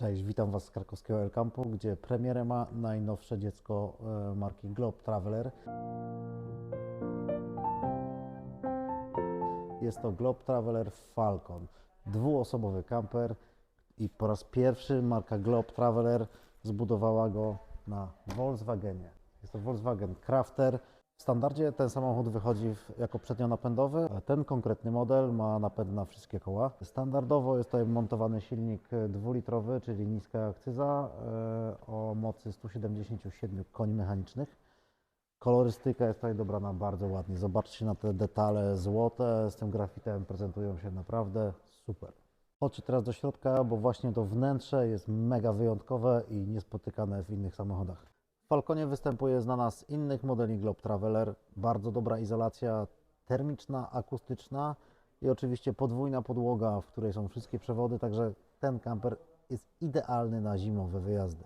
Cześć, witam Was z krakowskiego El Campo, gdzie premierę ma najnowsze dziecko e, marki Globe Traveler. Jest to Globe Traveler Falcon, dwuosobowy kamper i po raz pierwszy marka Globe Traveler zbudowała go na Volkswagenie. Jest to Volkswagen Crafter. W standardzie ten samochód wychodzi jako przednionapędowy, ten konkretny model ma napęd na wszystkie koła. Standardowo jest tutaj montowany silnik dwulitrowy, czyli niska akcyza e, o mocy 177 koni mechanicznych. Kolorystyka jest tutaj dobrana bardzo ładnie. Zobaczcie na te detale złote z tym grafitem, prezentują się naprawdę super. Chodźcie teraz do środka, bo właśnie to wnętrze jest mega wyjątkowe i niespotykane w innych samochodach. Falconie występuje znana z innych modeli Globe Traveler. Bardzo dobra izolacja termiczna, akustyczna i oczywiście podwójna podłoga, w której są wszystkie przewody, także ten kamper jest idealny na zimowe wyjazdy.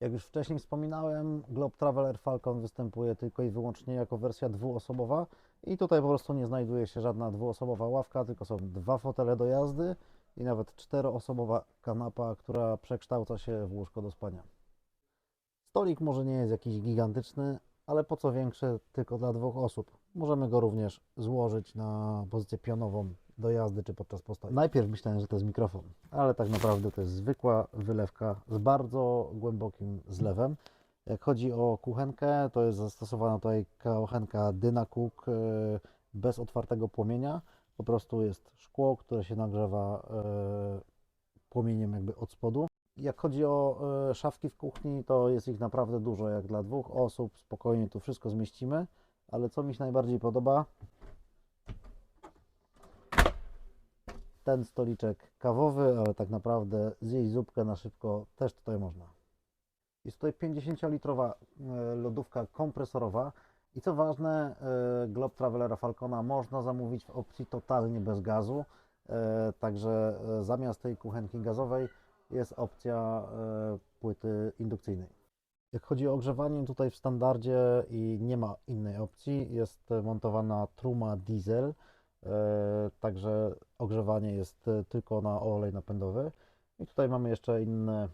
Jak już wcześniej wspominałem, Globe Traveler Falcon występuje tylko i wyłącznie jako wersja dwuosobowa i tutaj po prostu nie znajduje się żadna dwuosobowa ławka, tylko są dwa fotele do jazdy i nawet czteroosobowa kanapa, która przekształca się w łóżko do spania. Stolik może nie jest jakiś gigantyczny, ale po co większy tylko dla dwóch osób. Możemy go również złożyć na pozycję pionową do jazdy czy podczas postoju. Najpierw myślałem, że to jest mikrofon, ale tak naprawdę to jest zwykła wylewka z bardzo głębokim zlewem. Jak chodzi o kuchenkę, to jest zastosowana tutaj kuchenka Dynacook e, bez otwartego płomienia. Po prostu jest szkło, które się nagrzewa e, płomieniem jakby od spodu. Jak chodzi o e, szafki w kuchni, to jest ich naprawdę dużo. Jak dla dwóch osób spokojnie tu wszystko zmieścimy, ale co mi się najbardziej podoba, ten stoliczek kawowy, ale tak naprawdę zjeść zupkę na szybko też tutaj można. Jest tutaj 50-litrowa e, lodówka kompresorowa i co ważne, e, Globe Travelera Falcona można zamówić w opcji totalnie bez gazu, także zamiast tej kuchenki gazowej jest opcja e, płyty indukcyjnej. Jak chodzi o ogrzewanie, tutaj w standardzie i nie ma innej opcji, jest montowana truma diesel, e, także ogrzewanie jest e, tylko na olej napędowy. I tutaj mamy jeszcze inne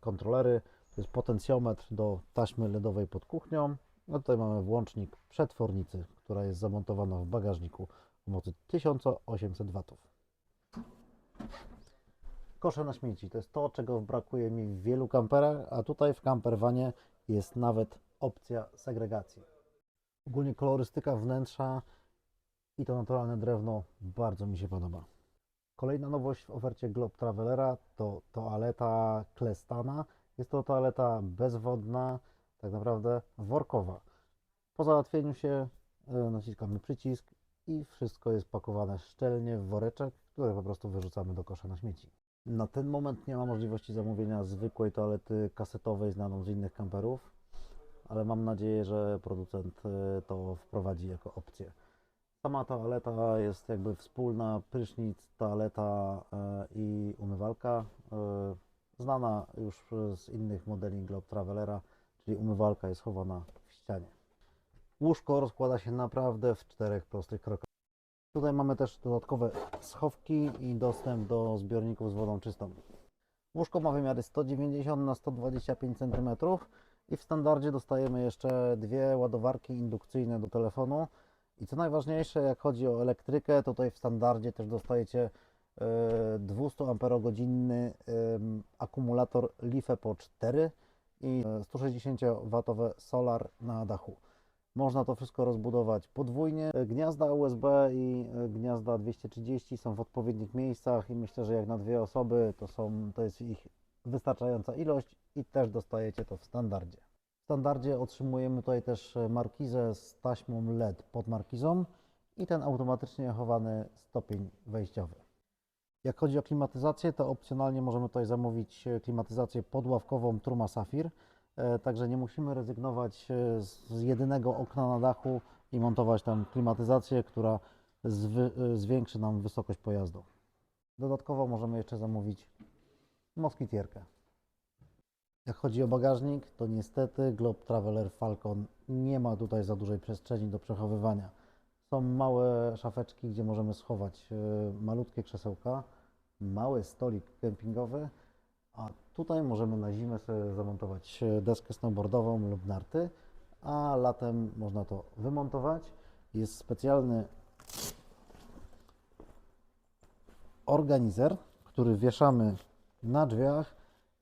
kontrolery, to jest potencjometr do taśmy LEDowej pod kuchnią. A tutaj mamy włącznik przetwornicy, która jest zamontowana w bagażniku o mocy 1800 W. Kosze na śmieci to jest to, czego brakuje mi w wielu kamperach, a tutaj w camperwanie jest nawet opcja segregacji. Ogólnie kolorystyka wnętrza i to naturalne drewno bardzo mi się podoba. Kolejna nowość w ofercie Globe Travelera to toaleta Klestana. Jest to toaleta bezwodna, tak naprawdę workowa. Po załatwieniu się e, naciskamy przycisk i wszystko jest pakowane szczelnie w woreczek, który po prostu wyrzucamy do kosza na śmieci. Na ten moment nie ma możliwości zamówienia zwykłej toalety kasetowej znaną z innych kamperów, ale mam nadzieję, że producent e, to wprowadzi jako opcję. Sama toaleta jest jakby wspólna, prysznic, toaleta e, i umywalka. e, Znana już z innych modeli Globe Travelera, czyli umywalka jest chowana w ścianie. Łóżko rozkłada się naprawdę w czterech prostych krokach. Tutaj mamy też dodatkowe schowki i dostęp do zbiorników z wodą czystą. Łóżko ma wymiary 190 na 125 cm i w standardzie dostajemy jeszcze dwie ładowarki indukcyjne do telefonu. I co najważniejsze, jak chodzi o elektrykę, tutaj w standardzie też dostajecie e, 200 Ah akumulator LiFePO 4 i e, 160W solar na dachu. Można to wszystko rozbudować podwójnie. Gniazda USB i e, gniazda 230 są w odpowiednich miejscach i myślę, że jak na dwie osoby to, są, to jest ich wystarczająca ilość i też dostajecie to w standardzie. W standardzie otrzymujemy tutaj też e, markizę z taśmą LED pod markizą i ten automatycznie chowany stopień wejściowy. Jak chodzi o klimatyzację, to opcjonalnie możemy tutaj zamówić e, klimatyzację podławkową Truma Safir, także nie musimy rezygnować e, z jedynego okna na dachu i montować tam klimatyzację, która e, zwiększy nam wysokość pojazdu. Dodatkowo możemy jeszcze zamówić moskitierkę. Jak chodzi o bagażnik, to niestety Globe Traveler Falcon nie ma tutaj za dużej przestrzeni do przechowywania. Są małe szafeczki, gdzie możemy schować e, malutkie krzesełka. mały stolik kempingowy, a tutaj możemy na zimę sobie zamontować e, deskę snowboardową lub narty, a latem można to wymontować. Jest specjalny organizer, który wieszamy na drzwiach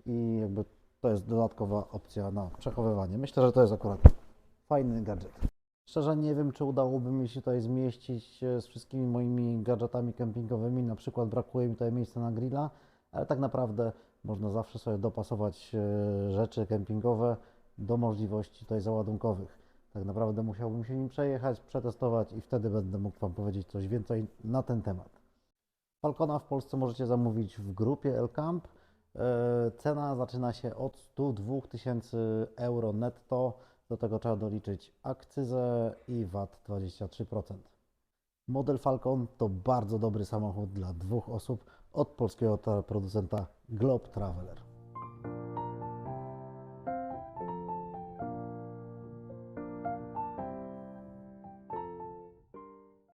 i jakby to jest dodatkowa opcja na przechowywanie. Myślę, że to jest akurat fajny gadżet. Szczerze nie wiem, czy udałoby mi się tutaj zmieścić e, z wszystkimi moimi gadżetami kempingowymi. Na przykład brakuje mi tutaj miejsca na grilla, ale tak naprawdę można zawsze sobie dopasować e, rzeczy kempingowe do możliwości tutaj załadunkowych. Tak naprawdę musiałbym się nim przejechać, przetestować i wtedy będę mógł Wam powiedzieć coś więcej na ten temat. Falcona w Polsce możecie zamówić w grupie Elcamp. E, Cena zaczyna się od 102 tysięcy euro netto. Do tego trzeba doliczyć akcyzę i VAT 23%. Model Falcon to bardzo dobry samochód dla dwóch osób od polskiego producenta Globe Traveler.